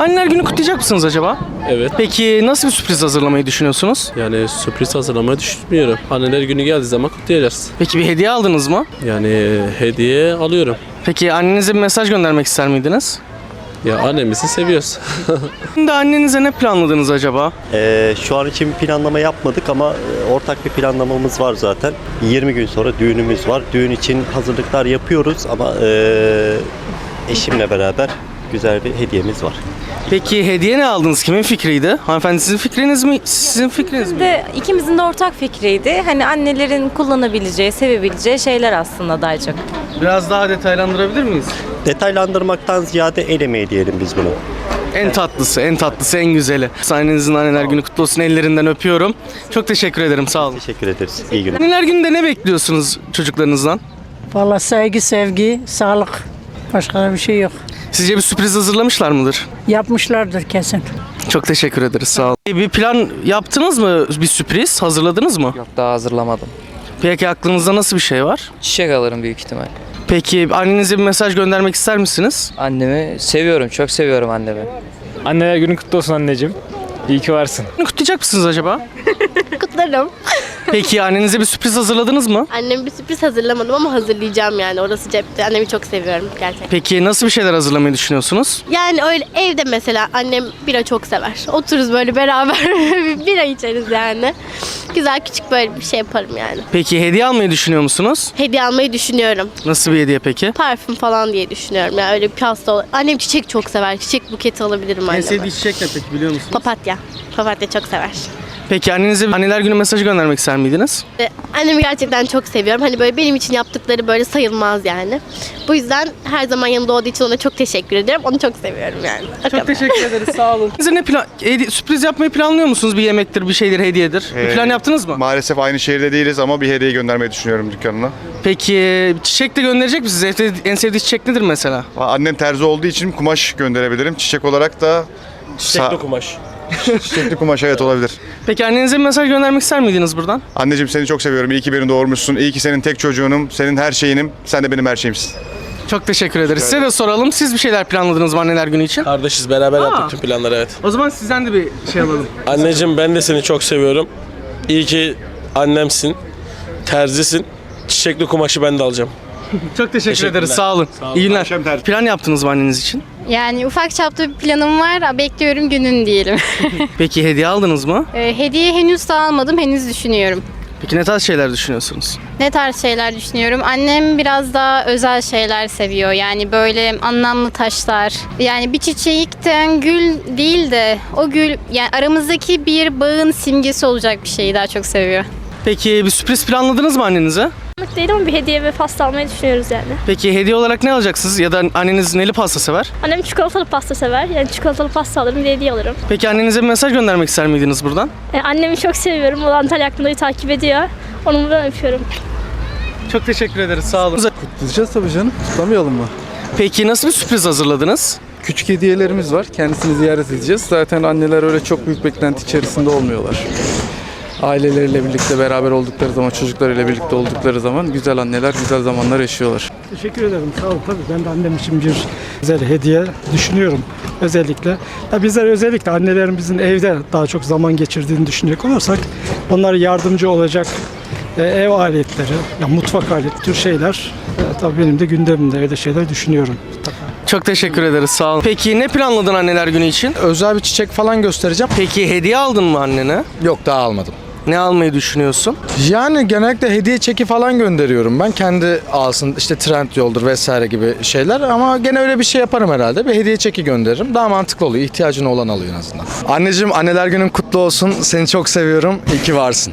Anneler günü kutlayacak mısınız acaba? Evet. Peki nasıl bir sürpriz hazırlamayı düşünüyorsunuz? Yani sürpriz hazırlamayı düşünmüyorum. Anneler günü geldiği zaman kutlayacağız. Peki bir hediye aldınız mı? Yani hediye alıyorum. Peki annenize bir mesaj göndermek ister miydiniz? Ya annemizi seviyoruz. Şimdi annenize ne planladınız acaba? Ee, şu an için bir planlama yapmadık ama e, ortak bir planlamamız var zaten. 20 gün sonra düğünümüz var. Düğün için hazırlıklar yapıyoruz ama e, eşimle beraber güzel bir hediyemiz var. Peki hediye ne aldınız? Kimin fikriydi? Hanımefendi sizin fikriniz mi? Sizin fikriniz mi? de ikimizin de ortak fikriydi. Hani annelerin kullanabileceği, sevebileceği şeyler aslında daha çok. Biraz daha detaylandırabilir miyiz? Detaylandırmaktan ziyade el emeği diyelim biz bunu. En tatlısı, en tatlısı, en güzeli. Annenizin anneler günü kutlu olsun. Ellerinden öpüyorum. Çok teşekkür ederim. Sağ olun. Teşekkür ederiz. İyi günler. Anneler gününde ne bekliyorsunuz çocuklarınızdan? Vallahi saygı, sevgi, sağlık. Başka bir şey yok. Sizce bir sürpriz hazırlamışlar mıdır? Yapmışlardır kesin. Çok teşekkür ederiz. Sağ olun. Bir plan yaptınız mı? Bir sürpriz hazırladınız mı? Yok daha hazırlamadım. Peki aklınızda nasıl bir şey var? Çiçek alırım büyük ihtimal. Peki annenize bir mesaj göndermek ister misiniz? Annemi seviyorum, çok seviyorum annemi. Anneler günün kutlu olsun anneciğim. İyi ki varsın. Kutlayacak mısınız acaba? Kutlarım. Peki annenize bir sürpriz hazırladınız mı? Annem bir sürpriz hazırlamadım ama hazırlayacağım yani. Orası cepte. Annemi çok seviyorum gerçekten. Peki nasıl bir şeyler hazırlamayı düşünüyorsunuz? Yani öyle evde mesela annem bira çok sever. Otururuz böyle beraber bir bira içeriz yani. Güzel küçük böyle bir şey yaparım yani. Peki hediye almayı düşünüyor musunuz? Hediye almayı düşünüyorum. Nasıl bir hediye peki? Parfüm falan diye düşünüyorum. Yani öyle bir pasta ol- Annem çiçek çok sever. Çiçek buketi alabilirim anneme. çiçek ne peki biliyor musunuz? Papatya. Papatya çok sever. Peki annenize bir anneler günü mesajı göndermek ister miydiniz? Ee, Annemi gerçekten çok seviyorum. Hani böyle benim için yaptıkları böyle sayılmaz yani. Bu yüzden her zaman yanında olduğu için ona çok teşekkür ederim. Onu çok seviyorum yani. O kadar. Çok teşekkür ederiz sağ olun. Size ne plan, hedi- sürpriz yapmayı planlıyor musunuz? Bir yemektir, bir şeydir, hediyedir. Bir Ee, plan yaptınız mı? Maalesef aynı şehirde değiliz ama bir hediye göndermeyi düşünüyorum dükkanına. Peki çiçek de gönderecek misiniz? En sevdi- En sevdiği çiçek nedir mesela? Annem terzi olduğu için kumaş gönderebilirim. Çiçek olarak da Çiçekli kumaş. çiçekli kumaş evet olabilir. Peki annenize bir mesaj göndermek ister miydiniz buradan? Anneciğim seni çok seviyorum. İyi ki beni doğurmuşsun. İyi ki senin tek çocuğunum. Senin her şeyinim. Sen de benim her şeyimsin. Çok teşekkür ederiz. Size de soralım. Siz bir şeyler planladınız mı anneler günü için? Kardeşiz beraber Aa. yaptık tüm planları evet. O zaman sizden de bir şey alalım. Anneciğim ben de seni çok seviyorum. İyi ki annemsin. Terzisin. Çiçekli kumaşı ben de alacağım. Çok teşekkür ederiz. Sağ olun. İyi günler. Akşam. Plan yaptınız mı anneniz için? Yani ufak çapta bir planım var. Bekliyorum günün diyelim. Peki hediye aldınız mı? Ee, Hediye henüz de almadım. Henüz düşünüyorum. Peki ne tarz şeyler düşünüyorsunuz? Ne tarz şeyler düşünüyorum? Annem biraz daha özel şeyler seviyor. Yani böyle anlamlı taşlar. Yani bir çiçekten gül değil de o gül yani aramızdaki bir bağın simgesi olacak bir şeyi daha çok seviyor. Peki bir sürpriz planladınız mı annenize? Değil ama bir hediye ve pasta almayı düşünüyoruz yani. Peki hediye olarak ne alacaksınız? Ya da anneniz neli pasta sever? Annem çikolatalı pasta sever. Yani çikolatalı pasta alırım, bir de hediye alırım. Peki annenize bir mesaj göndermek ister miydiniz buradan? E, annemi çok seviyorum. O Antalya Akında'yı takip ediyor. Onu buradan öpüyorum. Çok teşekkür ederiz. Sağ olun. Kutlayacağız tabii canım. Kutlamayalım mı? Peki nasıl bir sürpriz hazırladınız? Küçük hediyelerimiz var. Kendisini ziyaret edeceğiz. Zaten anneler öyle çok büyük beklenti içerisinde olmuyorlar. Aileleriyle birlikte beraber oldukları zaman, çocuklarıyla birlikte oldukları zaman güzel anneler güzel zamanlar yaşıyorlar. Teşekkür ederim. Sağ ol. Tabii ben de annem için bir güzel hediye düşünüyorum özellikle. Ya bizler özellikle annelerimizin evde daha çok zaman geçirdiğini düşünecek olursak onlara yardımcı olacak e, ev aletleri, ya mutfak aleti tür şeyler e, tabii benim de gündemimde öyle şeyler düşünüyorum. Çok teşekkür ederiz. Sağ olun. Peki ne planladın anneler günü için? Özel bir çiçek falan göstereceğim. Peki hediye aldın mı annene? Yok daha almadım. Ne almayı düşünüyorsun? Yani genellikle hediye çeki falan gönderiyorum ben. Kendi alsın işte trend yoldur vesaire gibi şeyler ama gene öyle bir şey yaparım herhalde. Bir hediye çeki gönderirim. Daha mantıklı oluyor. İhtiyacın olan alıyor en azından. Anneciğim anneler günün kutlu olsun. Seni çok seviyorum. İyi ki varsın.